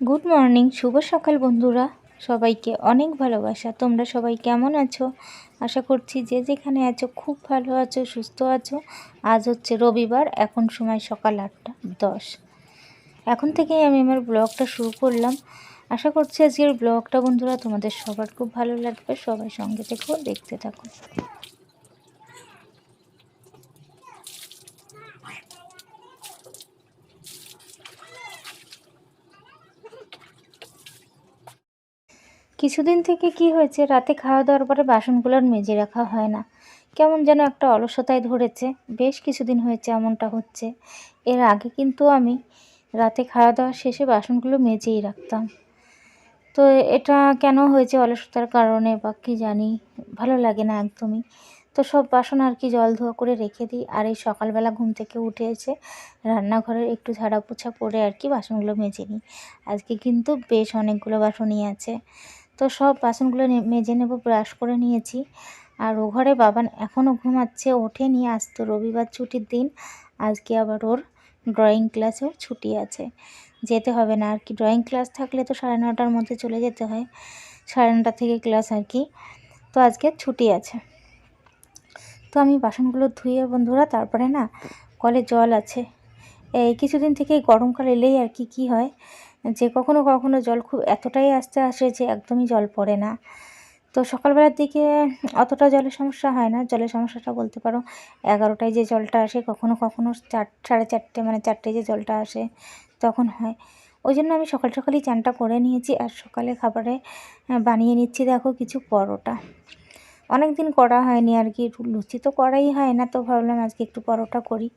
Good morning শুভ সকাল বন্ধুরা। সবাইকে অনেক ভালোবাসা। তোমরা সবাই কেমন আছো? আশা করছি যে যেখানে আছো, খুব ভালো আছো, সুস্থ আছো। আজ হচ্ছে রবিবার, এখন সময় সকাল আটটা দশ। এখন থেকেই আমি আমার ব্লগটা শুরু করলাম। আশা করছি আজকের ব্লগটা বন্ধুরা তোমাদের সবার খুব ভালো লাগবে। সবাই সঙ্গে থেকেও দেখতে থাকো। কিছুদিন থেকে কি হয়েছে? রাতে খাওয়া দাওয়ার পরে বাসনগুলো মেজে রাখা হয় না। কেমন যেন একটা অলসতায় ধরেছে। বেশ কিছুদিন হয়েছে এমনটা হচ্ছে। এর আগে কিন্তু আমি রাতে খাওয়া দাওয়া শেষে বাসনগুলো মেজেই রাখতাম। তো এটা কেন হয়েছে অলসতার কারণে বা কী জানি, ভালো লাগে না একদমই। তো সব বাসন আর কি জল ধোয়া করে রেখে দিই। আর এই সকালবেলা ঘুম থেকে উঠে এসে রান্নাঘরের একটু ঝাড়া পোছা করে আর কি বাসনগুলো মেজে নিই। আজকে কিন্তু বেশ অনেকগুলো বাসনই আছে। তো সব বাসনগুলো মেজে নেব, ব্রাশ করে নিয়েছি। আর ও ঘরে বাবান এখনও ঘুমাচ্ছে, ওঠেনি। আজ তো রবিবার ছুটির দিন। আজকে আবার ওর ড্রয়িং ক্লাসেও ছুটি আছে। যেতে হবে না। আর কি ড্রয়িং ক্লাস থাকলে তো সাড়ে নটার মধ্যে চলে যেতে হয়। সাড়ে নটা থেকে ক্লাস আর কি। তো আজকে ছুটি আছে। তো আমি বাসনগুলো ধুয়ে বন্ধুরা, তারপরে না কলে জল আছে। এই কিছুদিন থেকে গরমকাল এলেই আর কি, কী হয়? যে কখনো কখনো জল খুব এতটাই আসতে আসে যে একদমই জল পড়ে না। তো সকালবেলার দিকে অতটা জলের সমস্যা হয় না। জলের সমস্যাটা বলতে পারো এগারোটায় যে জলটা আসে কখনো কখনো চার, সাড়ে চারটে মানে চারটে যে জলটা আসে তখন হয়। ওই জন্য আমি সকাল সকালই চানটা করে নিয়েছি আর সকালে খাবারে বানিয়ে নিচ্ছি দেখো কিছু পরোটা। অনেক দিন করা হয়নি আর কি, লুচি তো করাই হয় না তো ভাবলাম আজকে একটু পরোটা করি।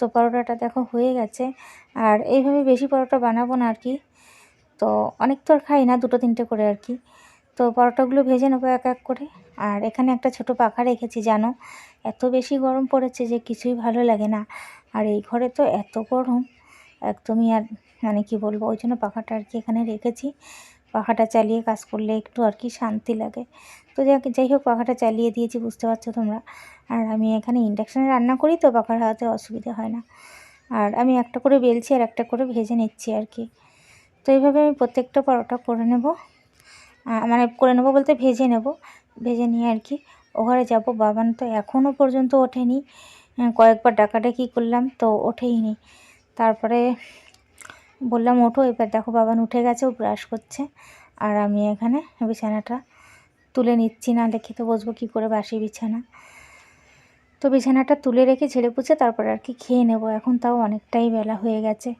তো পরোটাটা দেখো হয়ে গেছে। আর এইভাবে বেশি পরোটা বানাবো না আর কি। তো অনেক তো আর খাই না, দুটো তিনটে করে আর কি। তো পরোটাগুলো ভেজে নেব এক এক করে। আর এখানে একটা ছোট পাখা রেখেছি, জানো? এত বেশি গরম পড়েছে যে কিছুই ভালো লাগে না। আর এই ঘরে তো এত গরম, একদমই আর মানে কি বলব, ওই জন্য পাখাটা আর কি এখানে রেখেছি। পাখাটা চালিয়ে কাজ করলে একটু আর কি শান্তি লাগে। তো যাই হোক পাখাটা চালিয়ে দিয়েছি, বুঝতে পারছ তোমরা। আর আমি এখানে ইন্ডাকশানে রান্না করি তো পাখার হাতে অসুবিধা হয় না। আর আমি একটা করে বেলছি আর একটা করে ভেজে নিচ্ছি আর কি। তো এইভাবে আমি প্রত্যেকটা পরোটা করে নেব। মানে করে নেব বলতে ভেজে নেব। ভেজে নিয়ে আর কি ও ঘরে যাব। বাবান তো এখনও পর্যন্ত ওঠেনি। কয়েকবার ডাকাডাকি করলাম তো ওঠেই নি। তারপরে বললাম, ওঠো, এবার দেখো বাবান উঠে গেছে, ও ব্রাশ করছে। আর আমি এখানে বিছানাটা তুলে নিচ্ছি না, দেখে তো বসবো কী করে বাসি বিছানা। তো বিছানাটা তুলে রেখে ছেড়ে পুছে তারপরে আর কি খেয়ে নেব। এখন তাও অনেকটাই বেলা হয়ে গেছে।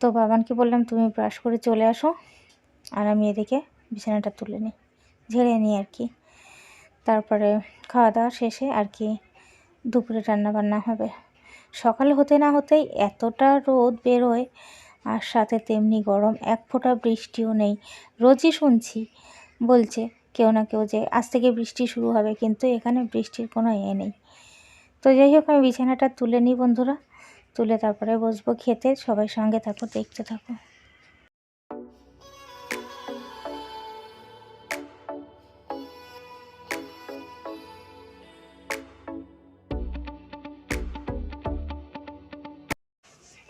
তো বাবানকে বললাম, তুমি ব্রাশ করে চলে আসো, আর আমি এদিকে বিছানাটা তুলে নিই। ঝেড়ে নিই আর কি। তারপরে খাওয়া দাওয়া শেষে আর কি দুপুরে রান্না বান্না হবে। সকাল হতে না হতেই এতটা রোদ বেরোয় আর সাথে তেমনি গরম, এক ফোঁটা বৃষ্টিও নেই। রোজই শুনছি, বলছে কেউ না কেউ যে আজ থেকে বৃষ্টি শুরু হবে, কিন্তু এখানে বৃষ্টির কোনো এ নেই। তো যাই হোক, আমি বিছানাটা তুলে নিই বন্ধুরা। তুলে তারপরে বসবো খেতে, সবাই সঙ্গে থাকো, দেখতে থাকো।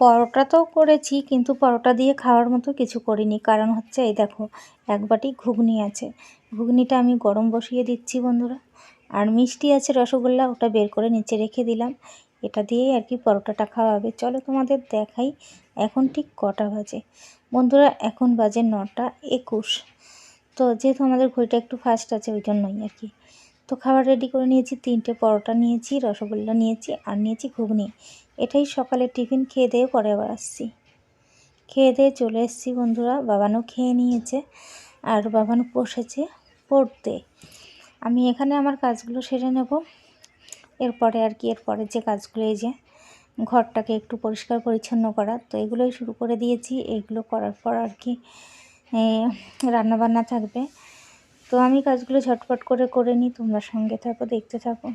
পরোটা তো করেছি, কিন্তু পরোটা দিয়ে খাওয়ার মতো কিছু করিনি। কারণ হচ্ছে, এই দেখো, এক বাটি ঘুগনি আছে। ঘুগনিটা আমি গরম বসিয়ে দিচ্ছি, বন্ধুরা। আর মিষ্টি আছে রসগোল্লা, ওটা বের করে নিচে রেখে দিলাম। এটা দিয়েই আর কি পরোটাটা খাওয়া হবে চলো তোমাদের দেখাই, এখন ঠিক কটা বাজে। বন্ধুরা, এখন বাজে নটা একুশ। তো যেহেতু আমাদের ঘড়িটা একটু ফাস্ট আছে ওই জন্যই আর কি। তো খাবার রেডি করে নিয়েছি, তিনটে পরোটা নিয়েছি, রসগোল্লা নিয়েছি, আর নিয়েছি ঘুগনি। এটাই সকালে টিফিন খেয়ে দিয়ে পরে আবার আসছি। খেয়ে দিয়ে চলে এসেছি বন্ধুরা, বাবানও খেয়ে নিয়েছে, আর বাবানও বসেছে পড়তে। আমি এখানে আমার কাজগুলো সেরে নেব। এরপরে আর কি, এরপরে যে কাজগুলো, এই যে ঘরটাকে একটু পরিষ্কার পরিচ্ছন্ন করা, তো এগুলোই শুরু করে দিয়েছি। এগুলো করার পর আর কি রান্নাবান্না থাকবে। তো আমি কাজগুলো ঝটপট করে করে নিই তোমরা সঙ্গে থাকো দেখতে থাকো।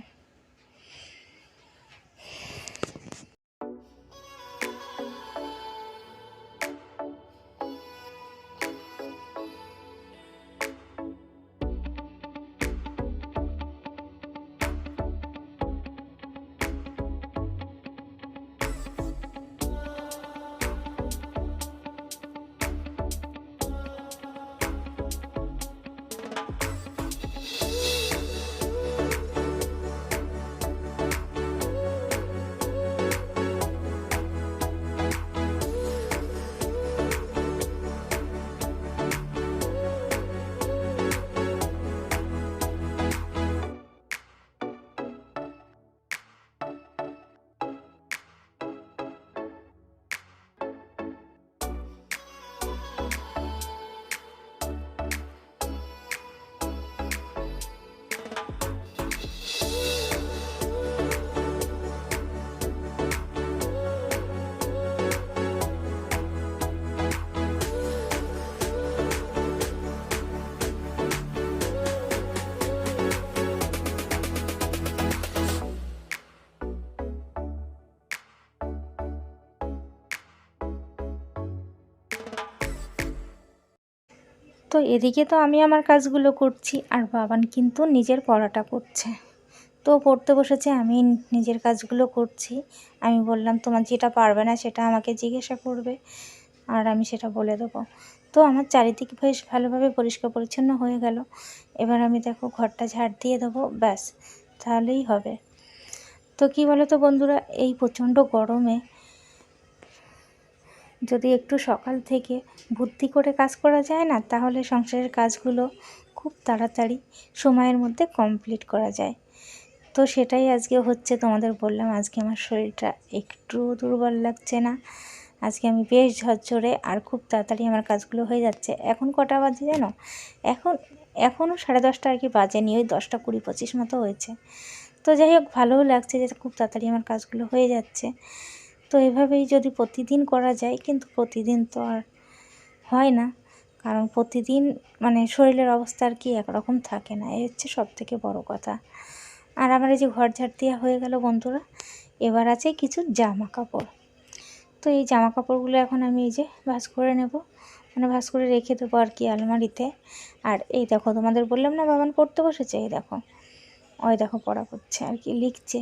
তো এদিকে তো আমি আমার কাজগুলো করছি আর বাবান কিন্তু নিজের পড়াটা করছে। তো পড়তে বসেছে, আমি নিজের কাজগুলো করছি। আমি বললাম, তোমার যেটা পারবে না সেটা আমাকে জিজ্ঞাসা করবে আর আমি সেটা বলে দেবো। তো আমার চারিদিক বেশ ভালোভাবে পরিষ্কার পরিচ্ছন্ন হয়ে গেল। এবার আমি দেখো ঘরটা ঝাড় দিয়ে দেবো, ব্যাস, তাহলেই হবে। তো কী বলো তো বন্ধুরা, এই প্রচণ্ড গরমে যদি একটু সকাল থেকে বুদ্ধি করে কাজ করা যায় না, তাহলে সংসারের কাজগুলো খুব তাড়াতাড়ি সময়ের মধ্যে কমপ্লিট করা যায়। তো সেটাই আজকে হচ্ছে তোমাদের বললাম, আজকে আমার শরীরটা একটু দুর্বল লাগছে না। আজকে আমি বেশ ঝরঝরে আর খুব তাড়াতাড়ি আমার কাজগুলো হয়ে যাচ্ছে। এখন কটা বাজে জানো? এখন, এখনও সাড়ে দশটা আর কি বাজেনি ওই দশটা কুড়ি পঁচিশ মতো হয়েছে। তো যাই হোক, ভালোও লাগছে যে খুব তাড়াতাড়ি আমার কাজগুলো হয়ে যাচ্ছে। তো এভাবেই যদি প্রতিদিন করা যায়, কিন্তু প্রতিদিন তো আর হয় না। কারণ প্রতিদিন মানে শরীরের অবস্থা আর কি একরকম থাকে না এই হচ্ছে সব থেকে বড় কথা। আর আমার এই যে ঘর ঝাড় দেওয়া হয়ে গেল বন্ধুরা, এবার আছে কিছু জামা কাপড় তো এই জামা কাপড়গুলো এখন আমি এই যে ভাজ করে নেব। মানে ভাজ করে রেখে দেবো আর কি আলমারিতে। আর এই দেখো তোমাদের বললাম না বাবান পড়তে বসেছে? এই দেখো। ওই দেখো পড়া করছে আর কি, লিখছে।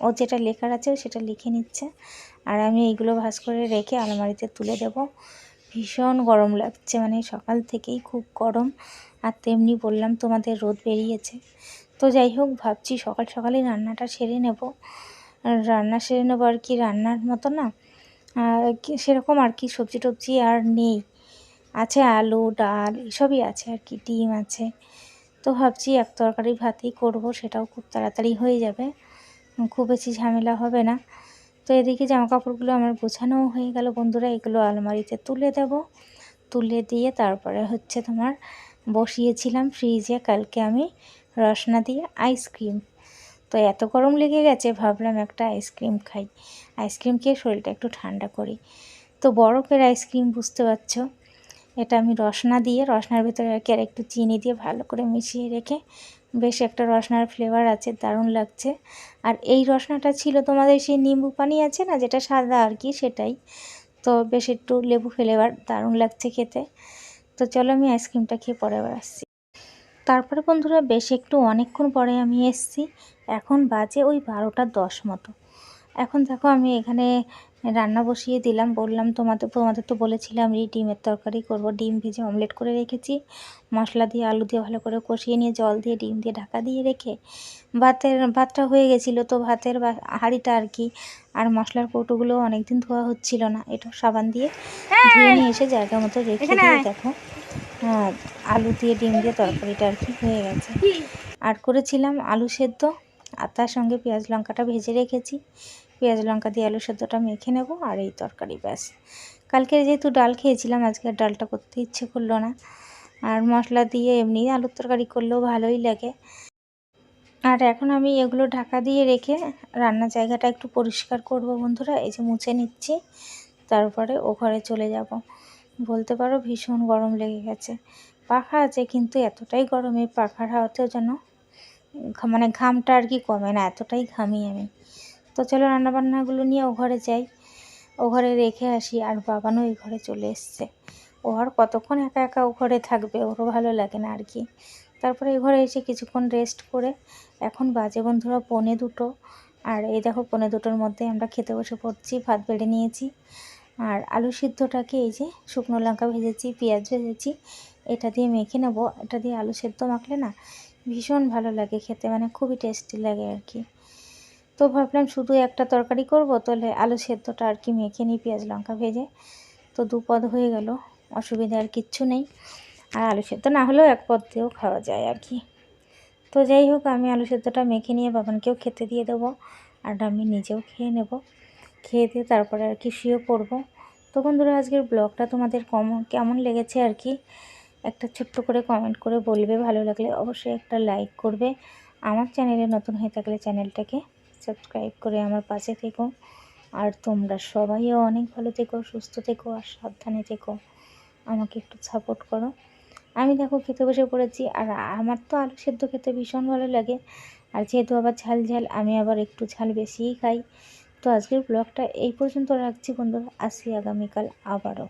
ও যেটা লেখার আছে সেটা লিখে নিচ্ছে। আর আমি এইগুলো ভাজ করে রেখে আলমারিতে তুলে দেব। ভীষণ গরম লাগছে মানে সকাল থেকেই খুব গরম। আর তেমনি বললাম, তোমাদের রোদ বেরিয়েছে। তো যাই হোক, ভাবছি সকাল সকালেই রান্নাটা সেরে নেব। রান্না সেরে নেব আর কি রান্নার মতো না। কি, সেরকম আর কি সবজি টবজি আর নেই। আছে আলু, ডাল, এসবই আছে আর কি, ডিম আছে। তো ভাবছি এক তরকারি ভাতই করব, সেটাও খুব তাড়াতাড়ি হয়ে যাবে। খুব বেশি ঝামেলা হবে না। তো এদিকে জামা কাপড়গুলো আমার গোছানোও হয়ে গেল বন্ধুরা, এগুলো আলমারিতে তুলে দেব। তুলে দিয়ে তারপরে হচ্ছে তোমার বসিয়েছিলাম ফ্রিজে কালকে আমি রসনা দিয়ে আইসক্রিম তো এত গরম লেগে গেছে, ভাবলাম একটা আইসক্রিম খাই। আইসক্রিম খেয়ে শরীরটা একটু ঠান্ডা করি। তো বরফের আইসক্রিম বুঝতে পারছ? এটা আমি রসনা দিয়ে, রসনার ভেতরে আর কি আর একটু চিনি দিয়ে ভালো করে মিশিয়ে রেখে বেশ একটা রসনার ফ্লেভার আছে, দারুণ লাগছে। আর এই রসনাটা ছিল তোমাদের সেই নিম্বু পানি আছে না, যেটা সাদা আর কি সেটাই। তো বেশ একটু লেবু ফ্লেভার দারুণ লাগছে খেতে। তো চলো আমি আইসক্রিমটা খেয়ে পরে আবার আসছি। তারপরে বন্ধুরা বেশ একটু অনেকক্ষণ পরে আমি এসছি। এখন বাজে ওই বারোটা দশ মতো। এখন দেখো আমি এখানে রান্না বসিয়ে দিলাম বললাম তোমাদের তোমাদের তো বলেছিলাম এই ডিমের তরকারি করব। ডিম ভেজে অমলেট করে রেখেছি। মশলা দিয়ে আলু দিয়ে ভালো করে কষিয়ে নিয়ে জল দিয়ে ডিম দিয়ে ঢাকা দিয়ে রেখে ভাতের ভাতটা হয়ে গেছিল তো ভাতের হাঁড়িটা আর কি। আর মশলার কৌটোগুলো অনেকদিন ধোয়া হচ্ছিল না এটা সাবান দিয়ে ধুয়ে নিয়ে এসে জায়গা মতো রেখে দিয়ে দেখো। আলু দিয়ে ডিম দিয়ে তরকারিটা আর কি হয়ে গেছে। আর করেছিলাম আলু সেদ্ধ আর তার সঙ্গে পেঁয়াজ লঙ্কাটা ভেজে রেখেছি। পেঁয়াজ লঙ্কা দিয়ে আলু সেদ্ধটা মেখে নেব আর এই তরকারি, ব্যাস। কালকে যেহেতু ডাল খেয়েছিলাম, আজকে ডালটা করতে ইচ্ছে করল না। আর মশলা দিয়ে এমনি আলুর তরকারি করলেও ভালোই লাগে। আর এখন আমি এগুলো ঢাকা দিয়ে রেখে রান্নার জায়গাটা একটু পরিষ্কার করব বন্ধুরা, এই যে মুছে নিচ্ছি। তারপরে ও ঘরে চলে যাব। বলতে পারো ভীষণ গরম লেগে গেছে। পাখা আছে কিন্তু এতটাই গরম, পাখার হাওয়াতেও যেন মানে ঘামটা আর কি কমে না, এতটাই ঘামি আমি। তো চলো রান্নাবান্নাগুলো নিয়ে ও ঘরে যাই। ও ঘরে রেখে আসি আর বাবানও এই ঘরে চলে এসছে। ও আর কতক্ষণ একা একা ও ঘরে থাকবে ওরও ভালো লাগে না আর কি। তারপরে এই ঘরে এসে কিছুক্ষণ রেস্ট করে এখন বাজে বন্ধুরা পনে দুটো। আর এই দেখো পনে দুটোর মধ্যে আমরা খেতে বসে পড়ছি, ভাত বেড়ে নিয়েছি। আর আলু সিদ্ধটাকে এই যে শুকনো লঙ্কা ভেজেছি, পেঁয়াজ ভেজেছি, এটা দিয়ে মেখে নেব। এটা দিয়ে আলু সেদ্ধ মাখলে না ভীষণ ভালো লাগে খেতে মানে খুবই টেস্টি লাগে আর কি। তো ভাবলাম শুধু একটা তরকারি করব, তাহলে আলু সেদ্ধটা আর কি মেখে নিই, পেঁয়াজ লঙ্কা ভেজে। তো দু পদ হয়ে গেল, অসুবিধা আর কিচ্ছু নেই। আর আলু সেদ্ধ না হলেও এক পদ দিয়েও খাওয়া যায় আর কি। তো যাই হোক, আমি আলু সেদ্ধটা মেখে নিয়ে বাবানকেও খেতে দিয়ে দেবো, আর আমি নিজেও খেয়ে নেব। খেয়ে দিয়ে তারপরে আর কি শুয়ে পড়ব। তো বন্ধুরা, আজকের ব্লগটা তোমাদের কমন কেমন লেগেছে আর কি, একটা ছোট্ট করে কমেন্ট করে বলবে। ভালো লাগলে অবশ্যই একটা লাইক করবে। আমার চ্যানেলে নতুন হয়ে থাকলে চ্যানেলটাকে সাবস্ক্রাইব করে আমার পাশে থেকো। আর তোমরা সবাইও অনেক ভালো থেকো, সুস্থ থেকো আর সাবধানে থেকো। আমাকে একটু সাপোর্ট করো। আমি দেখো খেতে বসে পড়েছি আর আমার তো আলু সেদ্ধ খেতে ভীষণ ভালো লাগে। আর যেহেতু আবার ঝাল ঝাল, আমি আবার একটু ঝাল বেশিই খাই। তো আজকের ব্লগটা এই পর্যন্ত রাখছি বন্ধুরা। আসি আগামীকাল আবারও।